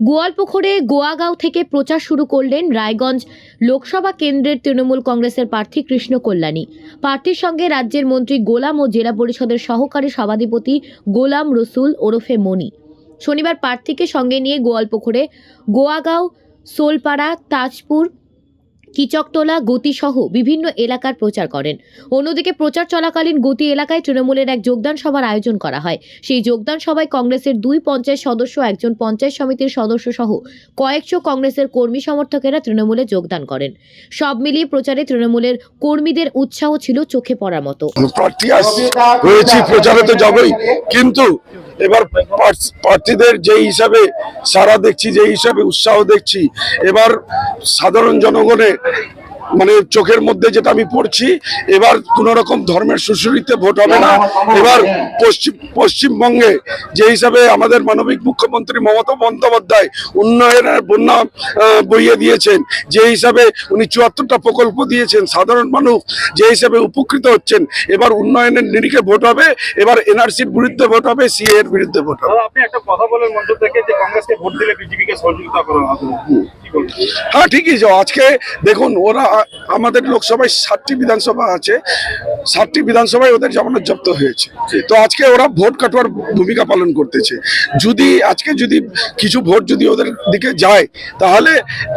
গোয়ালপুকুরে গোয়াগাঁও থেকে প্রচার শুরু করলেন রায়গঞ্জ লোকসভা কেন্দ্রের তৃণমূল কংগ্রেসের প্রার্থী কৃষ্ণ কল্যাণী। প্রার্থীর সঙ্গে রাজ্যের মন্ত্রী গোলাম ও জেলা পরিষদের সহকারী সভাধিপতি গোলাম রসুল, ওরফে মনি শনিবার প্রার্থীকে সঙ্গে নিয়ে গোয়ালপুকুরে গোয়াগাঁও, সোলপাড়া, তাজপুর কিচকতলা, গতিসহ বিভিন্ন এলাকার প্রচার করেন। অন্যদিকে প্রচার চলাকালীন গতি এলাকায় তৃণমূলের এক যোগদান সভার আয়োজন করা হয়। সেই যোগদান সভায় কংগ্রেসের দুই পঞ্চায়েত সদস্য, একজন পঞ্চায়েত সমিতির সদস্য সহ কয়েকশো কংগ্রেসের কর্মী সমর্থকেরা তৃণমূলে যোগদান করেন। সব মিলিয়ে প্রচারে তৃণমূলের কর্মীদের উৎসাহ ছিল চোখে পড়ার মতো। প্রচারে তো কিন্তু এবার প্রার্থীদের যে হিসাবে সারা দেখছি যে হিসাবে উৎসাহ দেখছি এবার সাধারণ জনগণের মানে চোখের মধ্যে যেটা আমি পড়ছি এবার কোন রকম ধর্মের সুশুরিতে ভোট হবে না। এবার পশ্চিম পশ্চিমবঙ্গে যে হিসাবে আমাদের মানবিক মুখ্যমন্ত্রী মমতা বন্দ্যোপাধ্যায় উন্নয়নের বন্যা বইয়ে দিয়েছেন যে হিসাবে উনি চুয়াত্তরটা প্রকল্প দিয়েছেন সাধারণ মানুষ যে হিসাবে উপকৃত হচ্ছেন এবার উন্নয়নের নিরিখে ভোট হবে এবার এনআরসির বিরুদ্ধে ভোট হবে সিএ এর বিরুদ্ধে ভোট হবে। আপনি একটা কথা বলেন মঞ্চ থেকে যে কংগ্রেসকে ভোট দিলে বিজেপিকে সহযোগিতা করা হবে হ্যাঁ ঠিকই আজকে দেখুন ওরা আমাদের লোকসভায় ষাটটি বিধানসভা আছে। ষাটটি বিধানসভায় ওদের জামানত জব্দ হয়েছে। তো আজকে ওরা ভোট কাটোয়ার ভূমিকা পালন করতেছে। যদি আজকে যদি কিছু ভোট যদি ওদের দিকে যায় তাহলে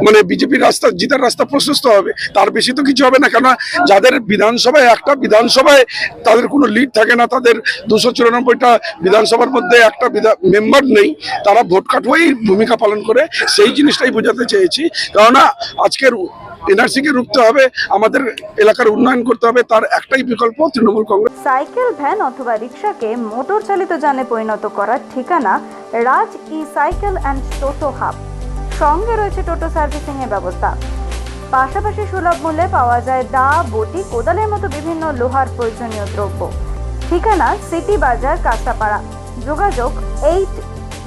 মানে বিজেপির রাস্তা জিতার রাস্তা প্রশস্ত হবে। তার বেশি তো কিছু হবে না কেন যাদের বিধানসভায় একটা বিধানসভায় তাদের কোনো লিড থাকে না তাদের দুশো চুরানব্বইটা বিধানসভার মধ্যে একটা মেম্বার নেই তারা ভোট কাটোয়াই ভূমিকা পালন করে। সেই জিনিসটাই বোঝাতে চেয়েছি। কেননা আজকের এনআরসি কে রুখতে হবে আমাদের এলাকার উন্নয়ন করতে হবে তার একটাই বিকল্প তৃণমূল কংগ্রেস। সাইকেল ভ্যান অথবা রিক্সাকে মোটর চালিত যানে পরিণত করার ঠিকানা Raj E cycle and toto hub. সঙ্গে রয়েছে টোটো সার্ভিসিং এর ব্যবস্থা। পাশাপাশি সুলভ মূল্যে পাওয়া যায় দা বটি কোদালের মতো বিভিন্ন লোহার প্রয়োজনীয় দ্রব্য। ঠিকানা সিটি বাজার কাঁচাপাড়া যোগাযোগ eight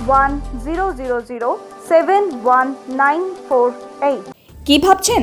one zero zero zero seven one nine four eight. কি ভাবছেন?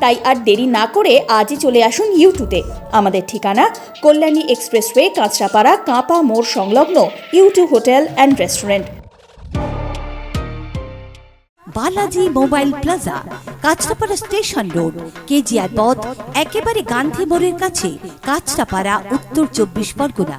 তাই আর দেরি না করে আজই চলে আসুন ইউটুতে। আমাদের ঠিকানা কল্যাণী এক্সপ্রেসওয়ে, কাঁচরাপাড়া, কাঁপা মোড় সংলগ্ন YouTube hotel and restaurant. Balaji mobile plaza, Kanchrapara station road, KGR পথ, একেবারে গান্ধী মোড়ের কাছে, কাঁচরাপাড়া, উত্তর চব্বিশ পরগনা।